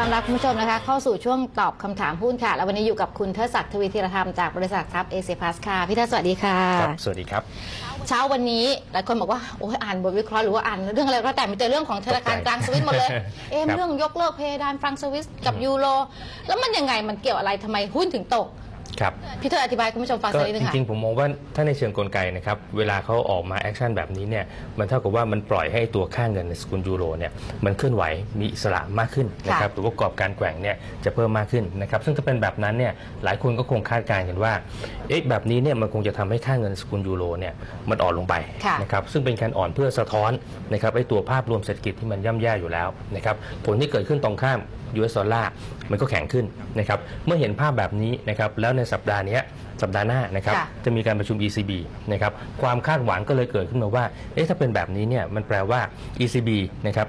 ต้อนรับคุณผู้ชมนะคะ เข้าสู่ช่วงตอบคำถามหุ้นค่ะ แล้ววันนี้อยู่กับคุณเทิดศักดิ์ทวีธีรธรรมจากบริษัททรัพย์เอเชียพาสค่ะ พี่เทิดสวัสดีค่ะครับสวัสดีครับ เช้าวันนี้หลายคนบอกว่าโอ้ยอ่านบทวิเคราะห์หรือว่าอ่านเรื่องอะไรก็แต่มีแต่เรื่องของธนาคารกลางสวิตหมดเลย เอ๊ะครับเรื่องยกเลิกเพดานฟรังก์สวิสกับยูโรแล้วมันยังไงมันเกี่ยวอะไรทำไมหุ้นถึงตก ครับพี่เทิดอธิบายให้คุณผู้ชมฟังก็สักนิดนึจงค่ะริงๆผมมองว่าถ้าในเชิงกลไกนะครับเวลาเขาออกมาแอคชั่นแบบนี้เนี่ยมันเท่ากับว่ามันปล่อยให้ตัวค่าเงินในสกุลยูโรเนี่ยมันเคลื่อนไหวมีอิสระมากขึ้นนะครับหรือว่ากรอบการแกว่งเนี่ยจะเพิ่มมากขึ้นนะครับซึ่งถ้าเป็นแบบนั้นเนี่ยหลายคนก็คงคาดการณ์กันว่าเอ๊ะแบบนี้เนี่ยมันคงจะทำให้ค่าเงินสกุลยูโรเนี่ยมันอ่อนลงไปค่ะนะครับซึ่งเป็นการอ่อนเพื่อสะท้อนนะครับไอ้ตัวภาพรวมเศรษฐกิจที่มันย่ำแย่อยู่แล้วนะครับผลที่เกิดขึ้นตรงข้าม US ดอลลาร์มันก็แข็งขึ้นนะครับเมื่อเห็นภาพแบบนี้นะครับแล้วในสัปดาห์เนี้ยสัปดาห์หน้านะครับค่ะจะมีการประชุม ECB นะครับความคาดหวังก็เลยเกิดขึ้นมาว่าเอ๊ะถ้าเป็นแบบนี้เนี่ยมันแปลว่า ECB นะครับ